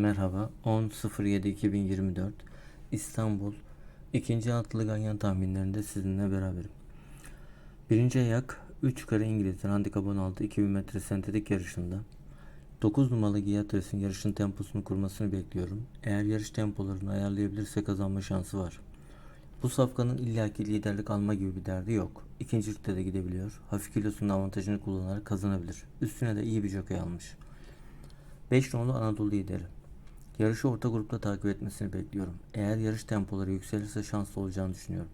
Merhaba 10.07.2024 İstanbul ikinci altılı ganyan tahminlerinde sizinle beraberim. Birinci ayak 3 kare İngilizler handikap 16 2000 metre sentetik yarışında 9 numaralı Giatres'in yarışın temposunu kurmasını bekliyorum. Eğer yarış tempolarını ayarlayabilirse kazanma şansı var. Bu safkanın illaki liderlik alma gibi bir derdi yok. İkincilikte de gidebiliyor. Hafif kilosunun avantajını kullanarak kazanabilir. Üstüne de iyi bir jockey almış. 5 nolu Anadolu lideri. Yarışı orta grupta takip etmesini bekliyorum. Eğer yarış tempoları yükselirse şanslı olacağını düşünüyorum.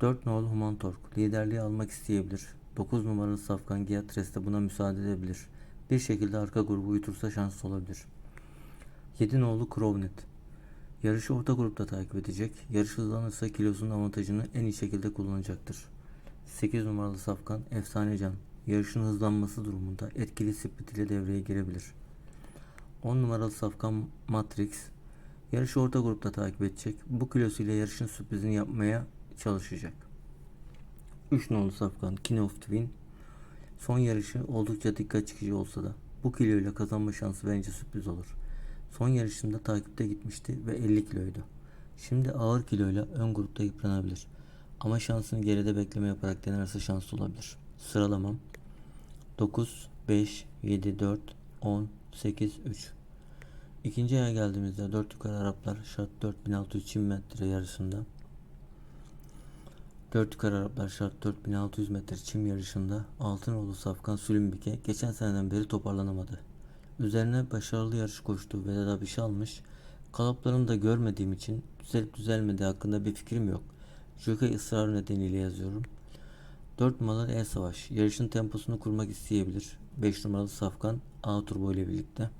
4 nolu Human Tork. Liderliği almak isteyebilir. 9 numaralı Safkan Giatres de buna müsaade edebilir. Bir şekilde arka grubu uyutursa şanslı olabilir. 7 nolu Crownet. Yarışı orta grupta takip edecek. Yarış hızlanırsa kilosunun avantajını en iyi şekilde kullanacaktır. 8 numaralı Safkan Efsanecan. Yarışın hızlanması durumunda etkili split ile devreye girebilir. 10 numaralı Safkan Matrix yarışı orta grupta takip edecek. Bu kilosuyla yarışın sürprizini yapmaya çalışacak. 3 nolu Safkan King of Twin son yarışı oldukça dikkat çekici olsa da bu kiloyla kazanma şansı bence sürpriz olur. Son yarışında takipte gitmişti ve 50 kiloydu. Şimdi ağır kiloyla ön grupta yıpranabilir. Ama şansını geride bekleme yaparak denerse şanslı olabilir. Sıralamam 9, 5, 7, 4, 10, 8, 3. İkinci aya geldiğimizde 4 yukarı Araplar şart 4600 Çin metre yarışında 4 yukarı Araplar şart 4600 metre çim yarışında Altınoğlu Safkan Sülümbike geçen seneden beri toparlanamadı. Üzerine başarılı yarış koştu ve de bir şey almış. Kalıplarını da görmediğim için düzelip düzelmediği hakkında bir fikrim yok. Jockey ısrarı nedeniyle yazıyorum. 4 numaralı El Savaş yarışın temposunu kurmak isteyebilir. 5 numaralı Safkan A turbo ile birlikte.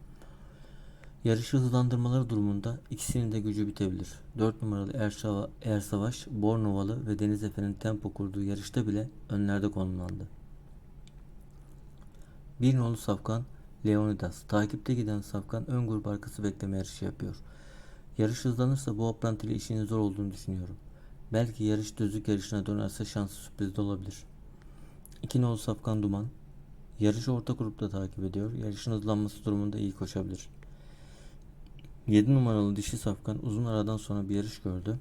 Yarışı hızlandırmaları durumunda ikisinin de gücü bitebilir. 4 numaralı Er, Şava, er Savaş, Bornovalı ve Deniz Efe'nin tempo kurduğu yarışta bile önlerde konumlandı. Bir nolu Safkan, Leonidas. Takipte giden Safkan ön grup arkası bekleme yarışı yapıyor. Yarış hızlanırsa bu apprenti ile işinin zor olduğunu düşünüyorum. Belki yarış düzlük yarışına dönerse şansı sürpriz olabilir. 2 nolu Safkan Duman. Yarışı orta grupta takip ediyor. Yarışın hızlanması durumunda iyi koşabilir. 7 numaralı dişi Safkan uzun aradan sonra bir yarış gördü.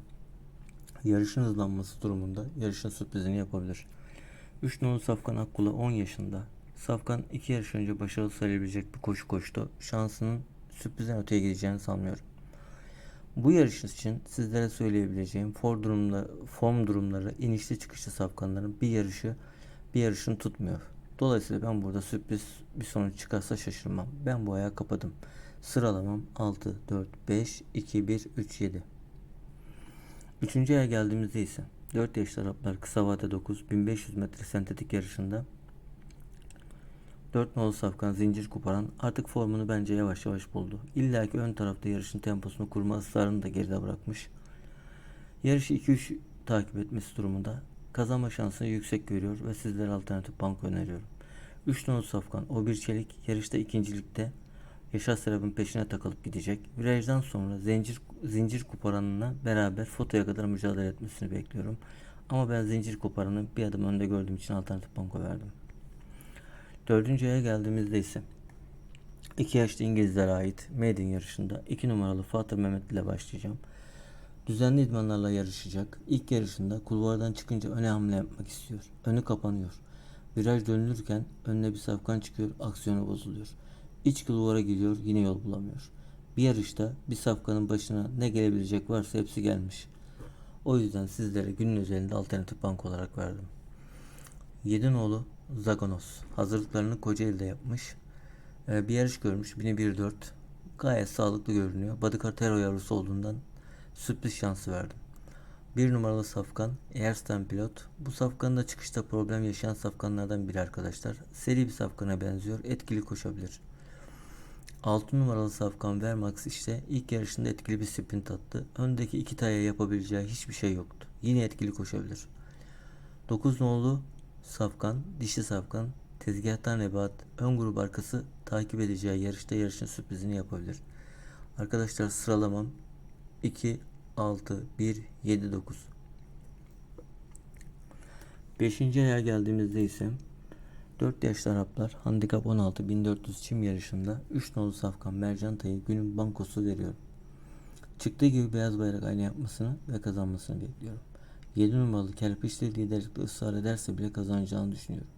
Yarışın hızlanması durumunda yarışın sürprizini yapabilir. 3 numaralı Safkan Akkula 10 yaşında. Safkan 2 yarış önce başarılı sayılabilecek bir koşu koştu. Şansının sürprizden öteye gideceğini sanmıyorum. Bu yarış için sizlere söyleyebileceğim form, durumda, form durumları inişli çıkışlı safkanların bir yarışı bir yarışını tutmuyor. Dolayısıyla ben burada sürpriz bir sonuç çıkarsa şaşırmam. Ben bu ayağı kapadım. Sıralamam 6, 4, 5, 2, 1, 3, 7. Üçüncü aya geldiğimizde ise 4 yaşlı Araplar kısa vade 9, 1500 metre sentetik yarışında 4 nolu safkan zincir kuparan artık formunu bence yavaş yavaş buldu. İlla ki ön tarafta yarışın temposunu kurma ısrarını da geride bırakmış. Yarışı 2-3 takip etmesi durumunda kazanma şansını yüksek görüyor ve sizlere alternatif banko öneriyorum. 3 nolu safkan o bir çelik yarışta ikincilikte Yaşar Serap'ın peşine takılıp gidecek. Virajdan sonra zincir, zincir koparanına beraber fotoya kadar mücadele etmesini bekliyorum. Ama ben zincir koparanı bir adım önde gördüğüm için alternatif banko verdim. Dördüncü aya geldiğimizde ise 2 yaşlı İngilizlere ait maiden yarışında 2 numaralı Fatih Mehmet ile başlayacağım. Düzenli idmanlarla yarışacak. İlk yarışında kulvardan çıkınca öne hamle yapmak istiyor. Önü kapanıyor. Viraj dönülürken önüne bir safkan çıkıyor. Aksiyonu bozuluyor. İç kulvara gidiyor. Yine yol bulamıyor. Bir yarışta bir safkanın başına ne gelebilecek varsa hepsi gelmiş. O yüzden sizlere günün özelinde alternatif bank olarak verdim. Yedinoğlu Zagonos hazırlıklarını Kocaeli'de yapmış. Ee, bir yarış görmüş 1001-4. Gayet sağlıklı görünüyor. Badikar Tero yavrusu olduğundan sürpriz şansı verdim. Bir numaralı safkan Ersten pilot. Bu safkanın da çıkışta problem yaşayan safkanlardan biri arkadaşlar. Seri bir safkana benziyor. Etkili koşabilir. 6 numaralı safkan Vermax işte ilk yarışında etkili bir sprint attı. Öndeki iki taya yapabileceği hiçbir şey yoktu. Yine etkili koşabilir. 9 nolu Safkan, dişi Safkan, tezgahtan Nebat, ön grup arkası takip edeceği yarışta yarışın sürprizini yapabilir. Arkadaşlar sıralamam 2, 6, 1, 7, 9. Beşinci aya geldiğimizde ise 4 yaşlı Araplar handikap 16 1400 çim yarışında 3 nolu safkan Mercantay'ı günün bankosu veriyorum. Çıktığı gibi beyaz bayrak aynı yapmasını ve kazanmasını bekliyorum. 7 numaralı kerpiçli liderlikte ısrar ederse bile kazanacağını düşünüyorum.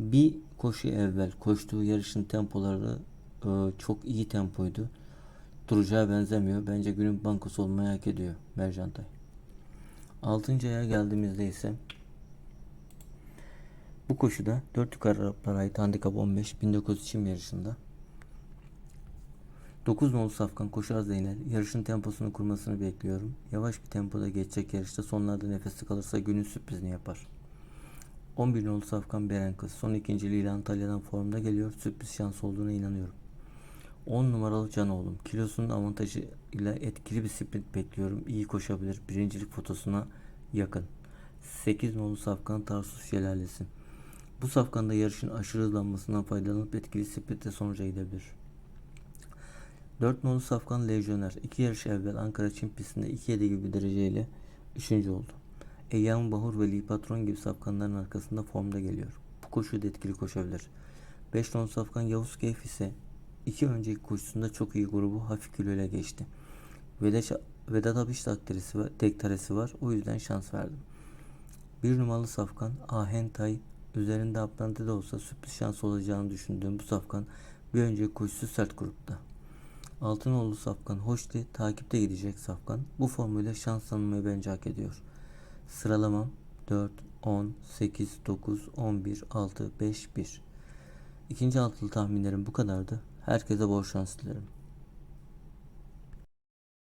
Bir koşu evvel koştuğu yarışın tempoları e, çok iyi tempoydu. Duracağı benzemiyor. Bence günün bankosu olmayı hak ediyor Mercantay. 6. aya geldiğimizde ise bu koşuda 4 yukarı ait handikap 15 1900 çim yarışında 9 nolu Safkan Koşar Zeynel yarışın temposunu kurmasını bekliyorum. Yavaş bir tempoda geçecek yarışta sonlarda nefesli kalırsa günün sürprizini yapar. 11 nolu Safkan Beren Kız son ikinciliğiyle Antalya'dan formda geliyor. Sürpriz şans olduğuna inanıyorum. 10 numaralı Can oğlum. Kilosunun avantajı ile etkili bir sprint bekliyorum. İyi koşabilir. Birincilik fotosuna yakın. 8 nolu Safkan Tarsus Şelalesi. Bu safkanda yarışın aşırı hızlanmasından faydalanıp etkili sprintle sonuca gidebilir. 4 nolu Safkan Lejyoner. 2 yarış evvel Ankara Çim pistinde 2-7 gibi bir dereceyle 3. oldu. Eyyam Bahur ve Lee Patron gibi safkanların arkasında formda geliyor. Bu koşuda etkili koşabilir. 5 nolu Safkan Yavuz Keyf ise iki önceki koşusunda çok iyi grubu hafif kiloyla geçti. Vedat, Vedat Abiş takdirisi var, tektaresi var. O yüzden şans verdim. Bir numaralı safkan Ahentay üzerinde Atlantide olsa sürpriz şans olacağını düşündüğüm bu safkan bir önceki koşusu sert grupta. Altınoğlu safkan Hoşti takipte gidecek safkan. Bu formuyla şans tanımayı bence hak ediyor. Sıralamam 4, 10, 8, 9, 11, 6, 5, 1. İkinci altılı tahminlerim bu kadardı. Herkese bol şans dilerim.